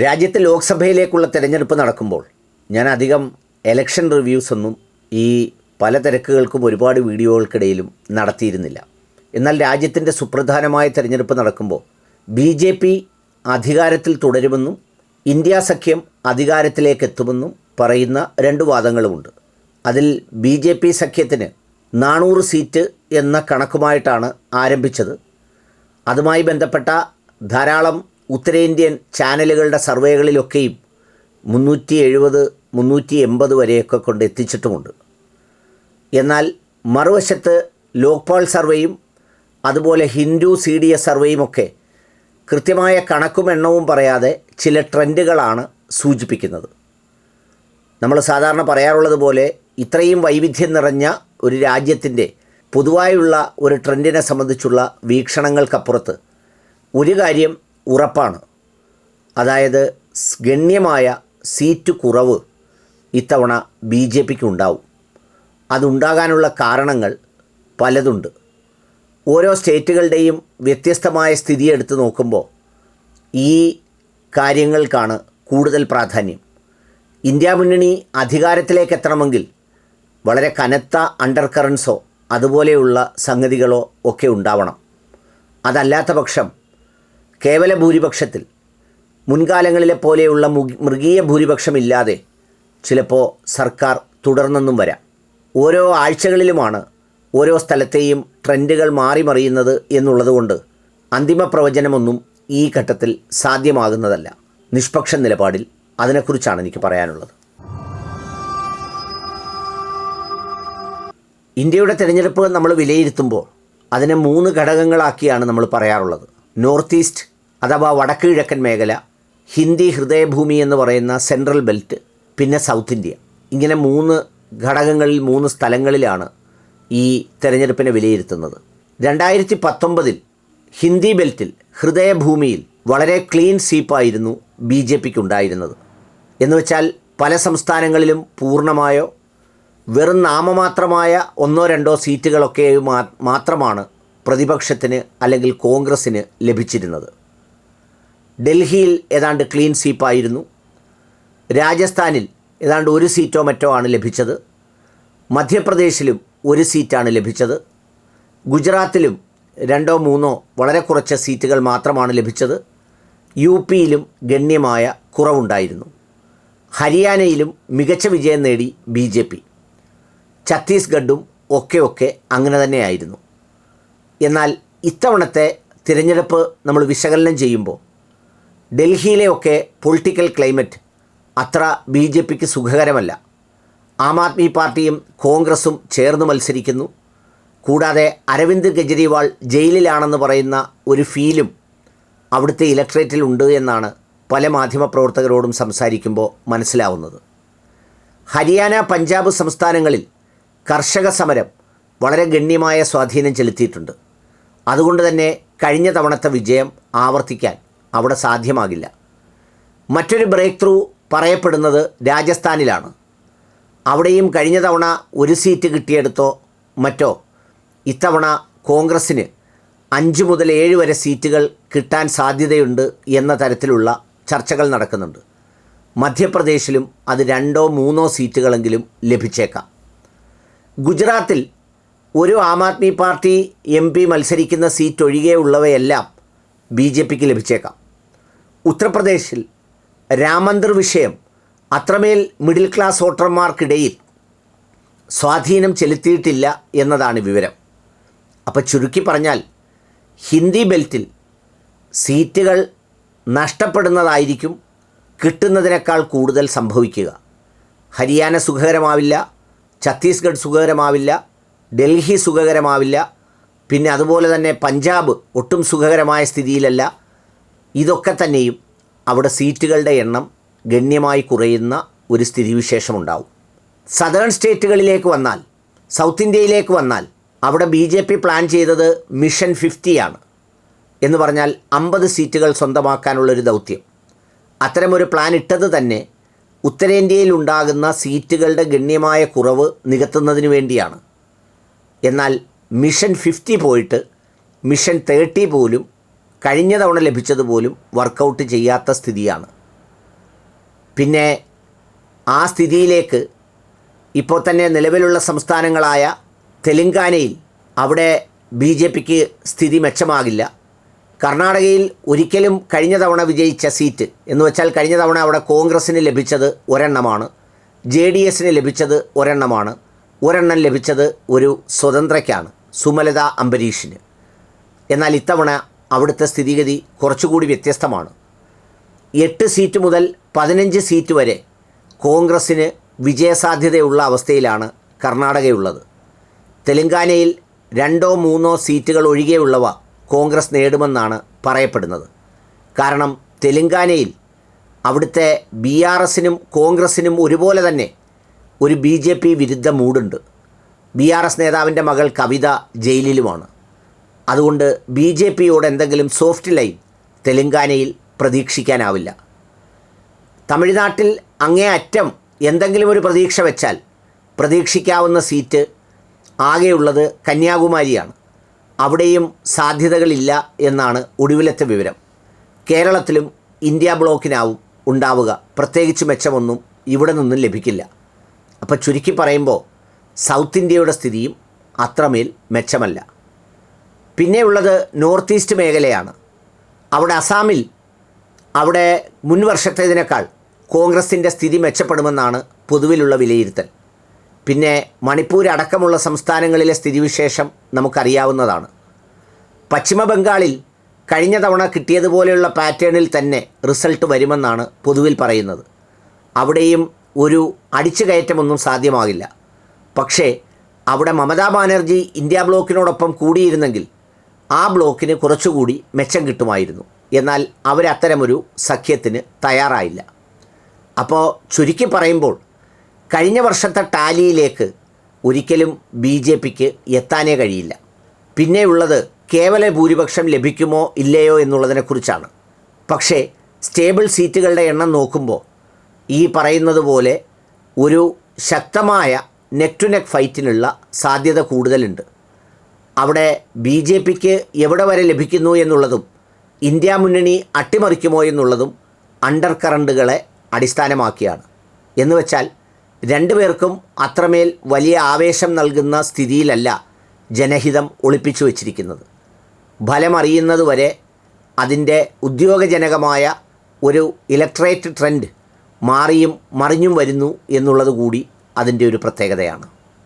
രാജ്യത്ത് ലോക്സഭയിലേക്കുള്ള തിരഞ്ഞെടുപ്പ് നടക്കുമ്പോൾ ഞാൻ അധികം എലക്ഷൻ റിവ്യൂസ് ഒന്നും ഈ പല തിരക്കുകൾക്കും ഒരുപാട് വീഡിയോകൾക്കിടയിലും നടത്തിയിരുന്നില്ല. എന്നാൽ രാജ്യത്തിന്റെ സുപ്രധാനമായ തിരഞ്ഞെടുപ്പ് നടക്കുമ്പോൾ ബി ജെ പി അധികാരത്തിൽ തുടരുമെന്നും ഇന്ത്യ സഖ്യം അധികാരത്തിലേക്ക് എത്തുമെന്നും പറയുന്ന രണ്ട് വാദങ്ങളുമുണ്ട്. അതിൽ ബി ജെ പി സഖ്യത്തിന് നാനൂറ് സീറ്റ് എന്ന കണക്കുമായിട്ടാണ് ആരംഭിച്ചത്. അതുമായി ബന്ധപ്പെട്ട ധാരാളം ഉത്തരേന്ത്യൻ ചാനലുകളുടെ സർവേകളിലൊക്കെയും മുന്നൂറ്റി എഴുപത് മുന്നൂറ്റി എൺപത് വരെയൊക്കെ കൊണ്ട് എത്തിച്ചിട്ടുമുണ്ട്. എന്നാൽ മറുവശത്ത് ലോക്പാൽ സർവേയും അതുപോലെ ഹിന്ദു സി ഡി എസ് സർവേയുമൊക്കെ കൃത്യമായ കണക്കും എണ്ണവും പറയാതെ ചില ട്രെൻഡുകളാണ് സൂചിപ്പിക്കുന്നത്. നമ്മൾ സാധാരണ പറയാറുള്ളത് പോലെ ഇത്രയും വൈവിധ്യം നിറഞ്ഞ ഒരു രാജ്യത്തിന്റെ പൊതുവായുള്ള ഒരു ട്രെൻഡിനെ സംബന്ധിച്ചുള്ള വീക്ഷണങ്ങൾക്കപ്പുറത്ത് ഒരു കാര്യം ഉറപ്പാണ്. അതായത് ഗണ്യമായ സീറ്റ് കുറവ് ഇത്തവണ ബി ജെ പിക്ക് ഉണ്ടാവും അതുണ്ടാകാനുള്ള കാരണങ്ങൾ പലതുണ്ട്. ഓരോ സ്റ്റേറ്റുകളുടെയും വ്യത്യസ്തമായ സ്ഥിതി എടുത്തു നോക്കുമ്പോൾ ഈ കാര്യങ്ങൾക്കാണ് കൂടുതൽ പ്രാധാന്യം. ഇന്ത്യ മുന്നണി അധികാരത്തിലേക്ക് എത്തണമെങ്കിൽ വളരെ കനത്ത അണ്ടർ കറൻസോ അതുപോലെയുള്ള സംഗതികളോ ഒക്കെ ഉണ്ടാവണം. അതല്ലാത്ത പക്ഷം കേവല ഭൂരിപക്ഷത്തിൽ. മുൻകാലങ്ങളിലെ പോലെയുള്ള മുഗ് മൃഗീയ ഭൂരിപക്ഷമില്ലാതെ ചിലപ്പോൾ സർക്കാർ തുടർന്നെന്നും വരാം. ഓരോ ആഴ്ചകളിലുമാണ് ഓരോ സ്ഥലത്തെയും ട്രെൻഡുകൾ മാറിമറിയുന്നത് എന്നുള്ളതുകൊണ്ട് അന്തിമ പ്രവചനമൊന്നും ഈ ഘട്ടത്തിൽ സാധ്യമാകുന്നതല്ല. നിഷ്പക്ഷ നിലപാടിൽ അതിനെക്കുറിച്ചാണ് എനിക്ക് പറയാനുള്ളത്. ഇന്ത്യയുടെ തിരഞ്ഞെടുപ്പ് നമ്മൾ വിലയിരുത്തുമ്പോൾ അതിനെ മൂന്ന് ഘടകങ്ങളാക്കിയാണ് നമ്മൾ പറയാറുള്ളത്. നോർത്ത് ഈസ്റ്റ് അഥവാ വടക്ക് കിഴക്കൻ മേഖല ഹിന്ദി ഹൃദയഭൂമി എന്ന് പറയുന്ന സെൻട്രൽ ബെൽറ്റ് പിന്നെ സൗത്ത് ഇന്ത്യ. ഇങ്ങനെ മൂന്ന് ഘടകങ്ങളിൽ മൂന്ന് സ്ഥലങ്ങളിലാണ് ഈ തെരഞ്ഞെടുപ്പിനെ വിലയിരുത്തുന്നത്. രണ്ടായിരത്തി പത്തൊമ്പതിൽ ഹിന്ദി ബെൽറ്റിൽ ഹൃദയഭൂമിയിൽ വളരെ ക്ലീൻ സ്വീപ്പായിരുന്നു ബി ജെ പിക്ക് ഉണ്ടായിരുന്നത് എന്നുവെച്ചാൽ പല സംസ്ഥാനങ്ങളിലും പൂർണമായോ വെറും നാമമാത്രമായ ഒന്നോ രണ്ടോ സീറ്റുകളൊക്കെ മാത്രമാണ് പ്രതിപക്ഷത്തിന് അല്ലെങ്കിൽ കോൺഗ്രസ്സിന് ലഭിച്ചിരുന്നത്. ഡൽഹിയിൽ ഏതാണ്ട് ക്ലീൻ സ്വീപ്പായിരുന്നു. രാജസ്ഥാനിൽ ഏതാണ്ട് ഒരു സീറ്റോ മറ്റോ ആണ് ലഭിച്ചത്. മധ്യപ്രദേശിലും ഒരു സീറ്റാണ് ലഭിച്ചത്. ഗുജറാത്തിലും രണ്ടോ മൂന്നോ വളരെ കുറച്ച് സീറ്റുകൾ മാത്രമാണ് ലഭിച്ചത്. യു പിയിലും ഗണ്യമായ കുറവുണ്ടായിരുന്നു. ഹരിയാനയിലും മികച്ച വിജയം നേടി ബി ജെ പി. ഛത്തീസ്ഗഡും ഒക്കെ ഒക്കെ അങ്ങനെ തന്നെയായിരുന്നു. എന്നാൽ ഇത്തവണത്തെ തിരഞ്ഞെടുപ്പ് നമ്മൾ വിശകലനം ചെയ്യുമ്പോൾ ഡൽഹിയിലെയൊക്കെ പൊളിറ്റിക്കൽ ക്ലൈമറ്റ് അത്ര ബി ജെ പിക്ക് സുഖകരമല്ല. ആം ആദ്മി പാർട്ടിയും കോൺഗ്രസും ചേർന്ന് മത്സരിക്കുന്നു. കൂടാതെ അരവിന്ദ് കെജ്രിവാൾ ജയിലിലാണെന്ന് പറയുന്ന ഒരു ഫീലും അവിടുത്തെ ഇലക്ട്രേറ്റിൽ ഉണ്ട് എന്നാണ് പല മാധ്യമപ്രവർത്തകരോടും സംസാരിക്കുമ്പോൾ മനസ്സിലാവുന്നത്. ഹരിയാന പഞ്ചാബ് സംസ്ഥാനങ്ങളിൽ കർഷക സമരം വളരെ ഗണ്യമായ സ്വാധീനം ചെലുത്തിയിട്ടുണ്ട്. അതുകൊണ്ട് തന്നെ കഴിഞ്ഞ തവണത്തെ വിജയം ആവർത്തിക്കാൻ അവിടെ സാധ്യമാകില്ല. മറ്റൊരു ബ്രേക്ക് ത്രൂ പറയപ്പെടുന്നത് രാജസ്ഥാനിലാണ്. അവിടെയും കഴിഞ്ഞ തവണ ഒരു സീറ്റ് കിട്ടിയെടുത്തോ മറ്റോ? ഇത്തവണ കോൺഗ്രസ്സിന് അഞ്ച് മുതൽ ഏഴ് വരെ സീറ്റുകൾ കിട്ടാൻ സാധ്യതയുണ്ട് എന്ന തരത്തിലുള്ള ചർച്ചകൾ നടക്കുന്നുണ്ട്. മധ്യപ്രദേശിലും അത് രണ്ടോ മൂന്നോ സീറ്റുകളെങ്കിലും ലഭിച്ചേക്കാം. ഗുജറാത്തിൽ ഒരു Aam Aadmi party M P മത്സരിക്കുന്ന സീറ്റ് ഒഴികെയുള്ളവയെല്ലാം ബി ജെ പിക്ക് ലഭിച്ചേക്കാം. ഉത്തർപ്രദേശിൽ രാമന്ദിർ വിഷയം അത്രമേൽ മിഡിൽ ക്ലാസ് വോട്ടർമാർക്കിടയിൽ സ്വാധീനം ചെലുത്തിയിട്ടില്ല എന്നതാണ് വിവരം. അപ്പോൾ ചുരുക്കി പറഞ്ഞാൽ ഹിന്ദി ബെൽറ്റിൽ സീറ്റുകൾ നഷ്ടപ്പെടുന്നതായിരിക്കും കിട്ടുന്നതിനേക്കാൾ കൂടുതൽ സംഭവിക്കുക. ഹരിയാന സുഖകരമാവില്ല ഛത്തീസ്ഗഡ് സുഖകരമാവില്ല ഡൽഹി സുഖകരമാവില്ല പിന്നെ അതുപോലെ തന്നെ പഞ്ചാബ് ഒട്ടും സുഖകരമായ സ്ഥിതിയിലല്ല. ഇതൊക്കെ തന്നെയും അവിടെ സീറ്റുകളുടെ എണ്ണം ഗണ്യമായി കുറയുന്ന ഒരു സ്ഥിതിവിശേഷമുണ്ടാവും. സദേൺ സ്റ്റേറ്റുകളിലേക്ക് വന്നാൽ സൗത്ത് ഇന്ത്യയിലേക്ക് വന്നാൽ അവിടെ ബി ജെ പി പ്ലാൻ ചെയ്തത് മിഷൻ ഫിഫ്റ്റിയാണ് എന്ന് പറഞ്ഞാൽ അമ്പത് സീറ്റുകൾ സ്വന്തമാക്കാനുള്ളൊരു ദൗത്യം. അത്തരമൊരു പ്ലാൻ ഇട്ടത് തന്നെ ഉത്തരേന്ത്യയിൽ ഉണ്ടാകുന്ന സീറ്റുകളുടെ ഗണ്യമായ കുറവ് നികത്തുന്നതിന് വേണ്ടിയാണ്. എന്നാൽ മിഷൻ ഫിഫ്റ്റി പോയിട്ട് മിഷൻ തേർട്ടി പോലും കഴിഞ്ഞ തവണ ലഭിച്ചതുപോലും വർക്കൗട്ട് ചെയ്യാത്ത സ്ഥിതിയാണ്. പിന്നെ ആ സ്ഥിതിയിലേക്ക് ഇപ്പോൾ തന്നെ നിലവിലുള്ള സംസ്ഥാനങ്ങളായ തെലങ്കാനയിൽ അവിടെ ബി ജെ പിക്ക് സ്ഥിതി മെച്ചമാകില്ല. കർണാടകയിൽ ഒരിക്കലും കഴിഞ്ഞ തവണ വിജയിച്ച സീറ്റ് എന്ന് വെച്ചാൽ കഴിഞ്ഞ തവണ അവിടെ കോൺഗ്രസ്സിന് ലഭിച്ചത് ഒരെണ്ണമാണ് ജെ ഡി എസിന് ലഭിച്ചത് ഒരെണ്ണമാണ് ഒരെണ്ണം ലഭിച്ചത് ഒരു സ്വതന്ത്രയ്ക്കാണ് സുമലത അംബരീഷിന്. എന്നാൽ ഇത്തവണ അവിടുത്തെ സ്ഥിതിഗതി കുറച്ചുകൂടി വ്യത്യസ്തമാണ്. എട്ട് സീറ്റ് മുതൽ പതിനഞ്ച് സീറ്റ് വരെ കോൺഗ്രസ്സിന് വിജയസാധ്യതയുള്ള അവസ്ഥയിലാണ് കർണാടകയുള്ളത്. തെലങ്കാനയിൽ രണ്ടോ മൂന്നോ സീറ്റുകൾ ഒഴികെയുള്ളവ കോൺഗ്രസ് നേടുമെന്നാണ് പറയപ്പെടുന്നത്. കാരണം തെലങ്കാനയിൽ അവിടുത്തെ ബി ആർ എസിനും കോൺഗ്രസിനും ഒരുപോലെ തന്നെ ഒരു ബി ജെ പി വിരുദ്ധ മൂടുണ്ട്. ബി ആർ എസ് നേതാവിന്റെ മകൾ കവിത ജയിലിലുമാണ്. അതുകൊണ്ട് ബി ജെ പിയോട് എന്തെങ്കിലും സോഫ്റ്റ് ലൈൻ തെലങ്കാനയിൽ പ്രതീക്ഷിക്കാനാവില്ല. തമിഴ്നാട്ടിൽ അങ്ങേ അറ്റം എന്തെങ്കിലും ഒരു പ്രതീക്ഷ വെച്ചാൽ പ്രതീക്ഷിക്കാവുന്ന സീറ്റ് ആകെയുള്ളത് കന്യാകുമാരിയാണ്. അവിടെയും സാധ്യതകളില്ല എന്നാണ് ഒടുവിലത്തെ വിവരം. കേരളത്തിലും ഇന്ത്യ ബ്ലോക്കിനാവും ഉണ്ടാവുക. പ്രത്യേകിച്ച് മെച്ചമൊന്നും ഇവിടെ നിന്നും ലഭിക്കില്ല. അപ്പോൾ ചുരുക്കി പറയുമ്പോൾ സൗത്ത് ഇന്ത്യയുടെ സ്ഥിതിയും അത്രമേൽ മെച്ചമല്ല. പിന്നെയുള്ളത് നോർത്ത് ഈസ്റ്റ് മേഖലയാണ്. അവിടെ അസാമിൽ അവിടെ മുൻ വർഷത്തേതിനേക്കാൾ കോൺഗ്രസിന്റെ സ്ഥിതി മെച്ചപ്പെടുമെന്നാണ് പൊതുവിലുള്ള വിലയിരുത്തൽ. പിന്നെ മണിപ്പൂർ അടക്കമുള്ള സംസ്ഥാനങ്ങളിലെ സ്ഥിതിവിശേഷം നമുക്കറിയാവുന്നതാണ്. പശ്ചിമ ബംഗാളിൽ കഴിഞ്ഞ തവണ കിട്ടിയതുപോലെയുള്ള പാറ്റേണിൽ തന്നെ റിസൾട്ട് വരുമെന്നാണ് പൊതുവിൽ പറയുന്നത്. അവിടെയും ഒരു അടിച്ചു കയറ്റമൊന്നും സാധ്യമാകില്ല. പക്ഷേ അവിടെ മമതാ ബാനർജി ഇന്ത്യ ബ്ലോക്കിനോടൊപ്പം കൂടിയിരുന്നെങ്കിൽ ആ ബ്ലോക്കിന് കുറച്ചുകൂടി മെച്ചം കിട്ടുമായിരുന്നു. എന്നാൽ അവരത്തരമൊരു സഖ്യത്തിന് തയ്യാറായില്ല. അപ്പോൾ ചുരുക്കി പറയുമ്പോൾ കഴിഞ്ഞ വർഷത്തെ ടാലിയിലേക്ക് ഒരിക്കലും ബി ജെ പിക്ക് എത്താനേ കഴിയില്ല. പിന്നെയുള്ളത് കേവല ഭൂരിപക്ഷം ലഭിക്കുമോ ഇല്ലയോ എന്നുള്ളതിനെക്കുറിച്ചാണ് പക്ഷേ സ്റ്റേബിൾ സീറ്റുകളുടെ എണ്ണം നോക്കുമ്പോൾ ഈ പറയുന്നത് പോലെ ഒരു ശക്തമായ നെക്ക് ടു നെക്ക് ഫൈറ്റിനുള്ള സാധ്യത കൂടുതലുണ്ട്. അവിടെ ബി ജെ പിക്ക് എവിടെ വരെ ലഭിക്കുന്നു എന്നുള്ളതും ഇന്ത്യ മുന്നണി അട്ടിമറിക്കുമോ എന്നുള്ളതും അണ്ടർ കറണ്ടുകളെ അടിസ്ഥാനമാക്കിയാണ്. എന്ന് വെച്ചാൽ രണ്ടുപേർക്കും അത്രമേൽ വലിയ ആവേശം നൽകുന്ന സ്ഥിതിയിലല്ല ജനഹിതം ഒളിപ്പിച്ചു വച്ചിരിക്കുന്നത്. ഫലമറിയുന്നതുവരെ അതിന്റെ ഉദ്യോഗജനകമായ ഒരു ഇലക്ട്രേറ്റ് ട്രെൻഡ് മാറിയും മറിഞ്ഞും വരുന്നു എന്നുള്ളത് കൂടി അതിന്റെ ഒരു പ്രത്യേകതയാണ്.